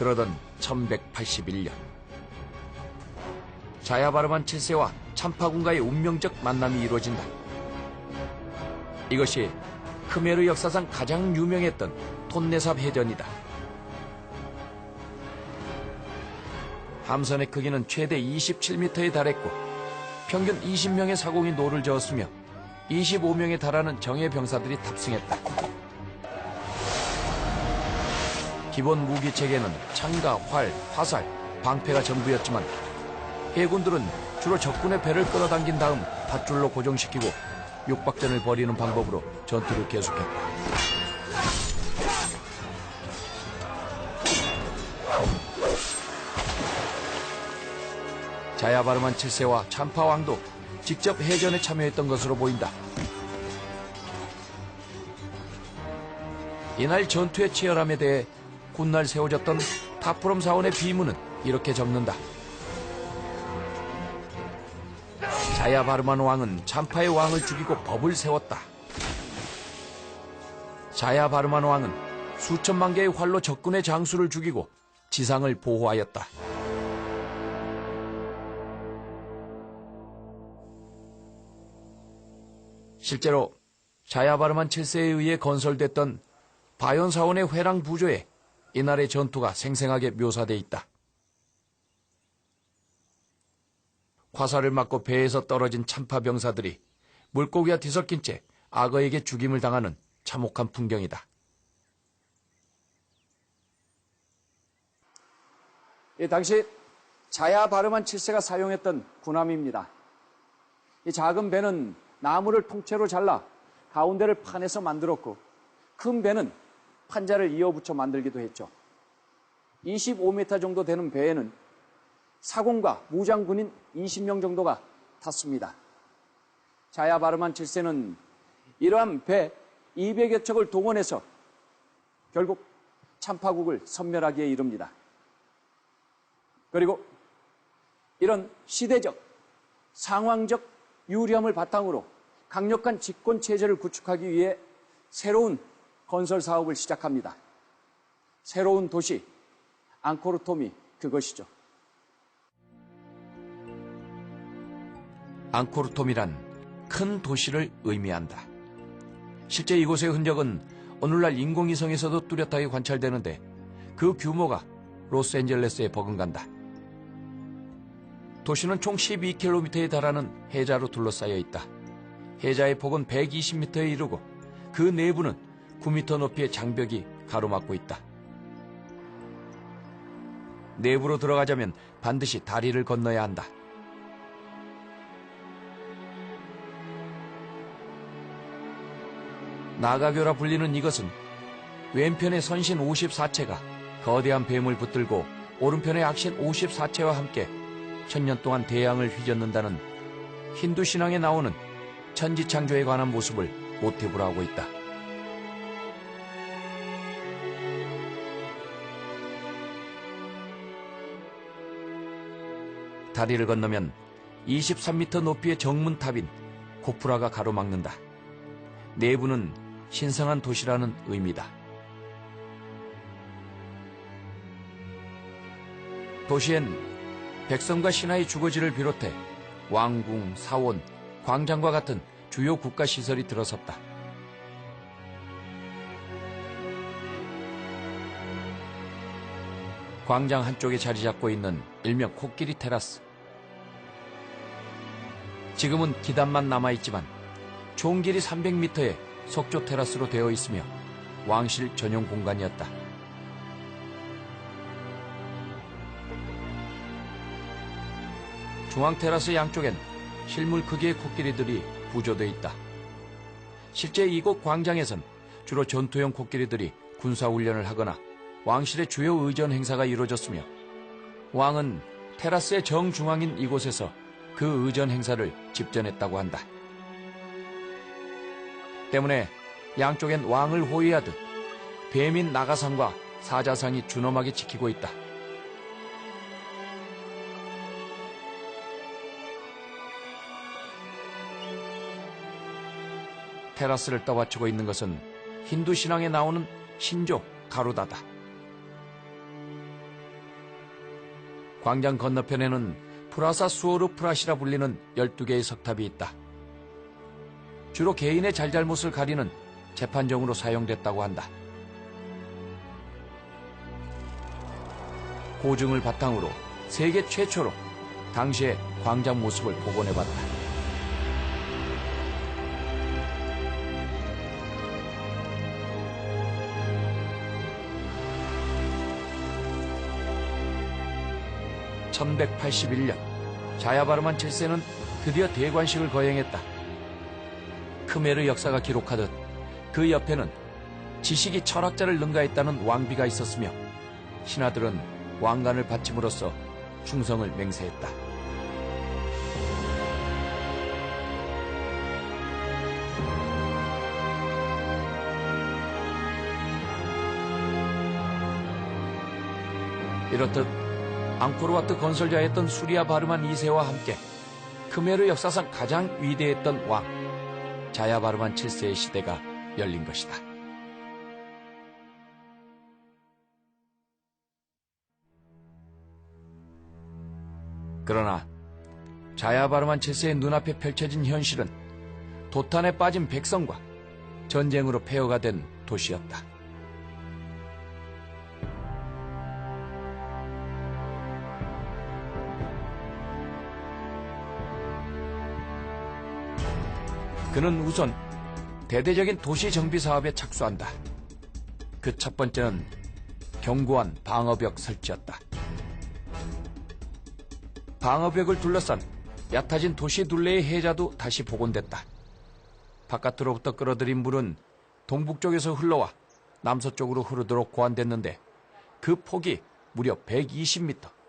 그러던 1181년 자야바르만 7세와 참파군과의 운명적 만남이 이루어진다. 이것이 크메르 역사상 가장 유명했던 톤네삽 해전이다. 함선의 크기는 최대 27m에 달했고 평균 20명의 사공이 노를 저었으며 25명에 달하는 정예 병사들이 탑승했다. 기본 무기 체계는 창과 활, 화살, 방패가 전부였지만 해군들은 주로 적군의 배를 끌어당긴 다음 밧줄로 고정시키고 육박전을 벌이는 방법으로 전투를 계속했다. 자야바르만 7세와 참파왕도 직접 해전에 참여했던 것으로 보인다. 이날 전투의 치열함에 대해 훗날 세워졌던 타프롬 사원의 비문은 이렇게 적는다. 자야바르만 왕은 참파의 왕을 죽이고 법을 세웠다. 자야바르만 왕은 수천만 개의 활로 적군의 장수를 죽이고 지상을 보호하였다. 실제로 자야바르만 7세에 의해 건설됐던 바연사원의 회랑 부조에 이날의 전투가 생생하게 묘사돼 있다. 화살을 맞고 배에서 떨어진 참파 병사들이 물고기와 뒤섞인 채 악어에게 죽임을 당하는 참혹한 풍경이다. 이 당시 자야 바르만 7세가 사용했던 군함입니다. 이 작은 배는 나무를 통째로 잘라 가운데를 판에서 만들었고 큰 배는 판자를 이어붙여 만들기도 했죠. 25m 정도 되는 배에는 사공과 무장군인 20명 정도가 탔습니다. 자야 바르만 7세는 이러한 배 200여 척을 동원해서 결국 참파국을 섬멸하기에 이릅니다. 그리고 이런 시대적, 상황적 유리함을 바탕으로 강력한 집권 체제를 구축하기 위해 새로운 건설 사업을 시작합니다. 새로운 도시 앙코르톰이 그것이죠. 앙코르톰이란 큰 도시를 의미한다. 실제 이곳의 흔적은 오늘날 인공위성에서도 뚜렷하게 관찰되는데 그 규모가 로스앤젤레스에 버금간다. 도시는 총 12km에 달하는 해자로 둘러싸여 있다. 해자의 폭은 120m에 이르고 그 내부는 9m 높이의 장벽이 가로막고 있다. 내부로 들어가자면 반드시 다리를 건너야 한다. 나가교라 불리는 이것은 왼편의 선신 54체가 거대한 뱀을 붙들고 오른편의 악신 54체와 함께 천년 동안 대양을 휘젓는다는 힌두 신앙에 나오는 천지창조에 관한 모습을 모티브로 하고 있다. 다리를 건너면 23m 높이의 정문탑인 고프라가 가로막는다. 내부는 신성한 도시라는 의미다. 도시엔 백성과 신하의 주거지를 비롯해 왕궁, 사원, 광장과 같은 주요 국가 시설이 들어섰다. 광장 한쪽에 자리 잡고 있는 일명 코끼리 테라스. 지금은 기단만 남아있지만 총 길이 300m의 석조 테라스로 되어 있으며 왕실 전용 공간이었다. 중앙 테라스 양쪽엔 실물 크기의 코끼리들이 부조되어 있다. 실제 이곳 광장에선 주로 전투용 코끼리들이 군사훈련을 하거나 왕실의 주요 의전 행사가 이루어졌으며 왕은 테라스의 정중앙인 이곳에서 그 의전 행사를 집전했다고 한다. 때문에 양쪽엔 왕을 호위하듯 뱀인 나가상과 사자상이 준엄하게 지키고 있다. 테라스를 떠받치고 있는 것은 힌두 신앙에 나오는 신조 가루다다. 광장 건너편에는 프라사 수오르 프라시라 불리는 12개의 석탑이 있다. 주로 개인의 잘잘못을 가리는 재판정으로 사용됐다고 한다. 고증을 바탕으로 세계 최초로 당시의 광장 모습을 복원해봤다. (1181년) 자야바르만 7세는 드디어 대관식을 거행했다. 크메르 역사가 기록하듯 그 옆에는 지식이 철학자를 능가했다는 왕비가 있었으며 신하들은 왕관을 바침으로써 충성을 맹세했다. 이렇듯 앙코르와트 건설자였던 수리아 바르만 2세와 함께 크메르 역사상 가장 위대했던 왕 자야 바르만 7세의 시대가 열린 것이다. 그러나 자야 바르만 7세의 눈앞에 펼쳐진 현실은 도탄에 빠진 백성과 전쟁으로 폐허가 된 도시였다. 그는 우선 대대적인 도시 정비 사업에 착수한다. 그 첫 번째는 견고한 방어벽 설치였다. 방어벽을 둘러싼 얕아진 도시 둘레의 해자도 다시 복원됐다. 바깥으로부터 끌어들인 물은 동북쪽에서 흘러와 남서쪽으로 흐르도록 고안됐는데 그 폭이 무려 120m.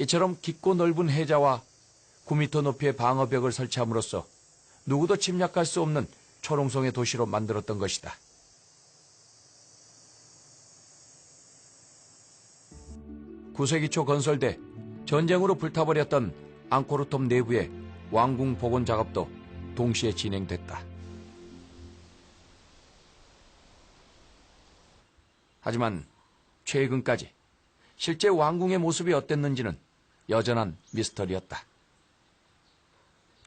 이처럼 깊고 넓은 해자와 9m 높이의 방어벽을 설치함으로써 누구도 침략할 수 없는 초롱성의 도시로 만들었던 것이다. 구세기 초 건설돼 전쟁으로 불타버렸던 앙코르톰 내부의 왕궁 복원 작업도 동시에 진행됐다. 하지만 최근까지 실제 왕궁의 모습이 어땠는지는 여전한 미스터리였다.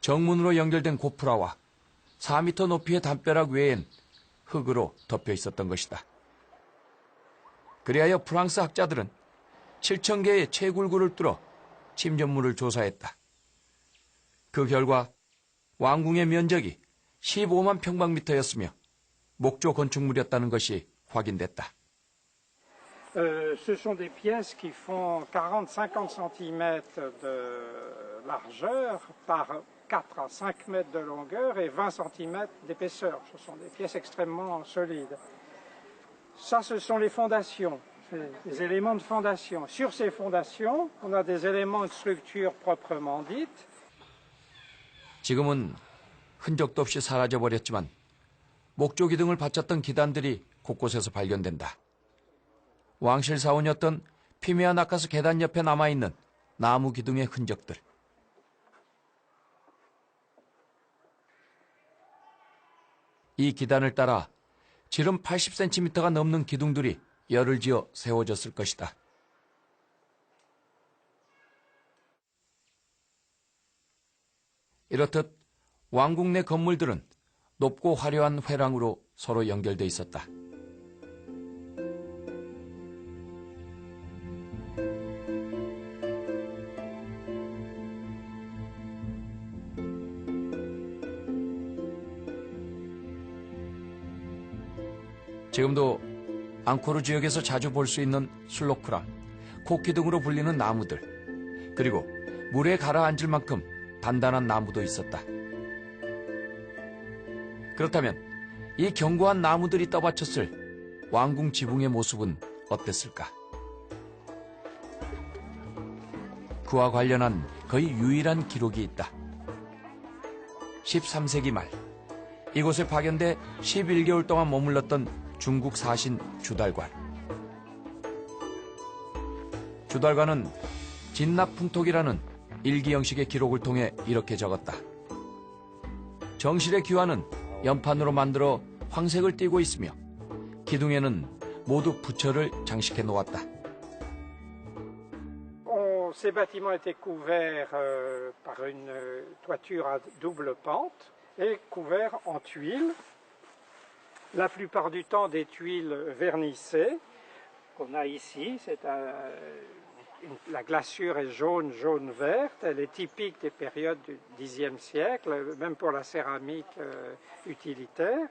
정문으로 연결된 고프라와 4m 높이의 담벼락 외엔 흙으로 덮여 있었던 것이다. 그리하여 프랑스 학자들은 7천 개의 채굴구를 뚫어 침전물을 조사했다. 그 결과 왕궁의 면적이 15만 평방미터였으며 목조 건축물이었다는 것이 확인됐다. Euh, ce sont des pièces qui font 40-50 cm de largeur par 4 à 5 mètres de longueur et 20 cm d'épaisseur. Ce sont des pièces extrêmement solides. Ça, ce sont les fondations, c'est des éléments de fondation. Sur ces fondations, on a des éléments de structure proprement dite. 지금은 흔적도 없이 사라져버렸지만 목조 기둥을 받쳤던 기단들이 곳곳에서 발견된다. 왕실 사원이었던 피메아 나카스 계단 옆에 남아있는 나무 기둥의 흔적들. 이 기단을 따라 지름 80cm가 넘는 기둥들이 열을 지어 세워졌을 것이다. 이렇듯 왕궁 내 건물들은 높고 화려한 회랑으로 서로 연결돼 있었다. 지금도 앙코르 지역에서 자주 볼 수 있는 술로크랑 코키 등으로 불리는 나무들 그리고 물에 가라앉을 만큼 단단한 나무도 있었다. 그렇다면 이 견고한 나무들이 떠받쳤을 왕궁 지붕의 모습은 어땠을까? 그와 관련한 거의 유일한 기록이 있다. 13세기 말 이곳에 파견돼 11개월 동안 머물렀던 중국 사신 주달관. 주달관은 진납풍톡이라는 일기 형식의 기록을 통해 이렇게 적었다. 정실의 귀환은 연판으로 만들어 황색을 띠고 있으며 기둥에는 모두 부처를 장식해 놓았다. Euh, euh. La plupart du temps des tuiles vernissées qu'on a ici. La glaçure est jaune, jaune verte. Elle est typique des périodes du Xe siècle, même pour la céramique euh, utilitaire.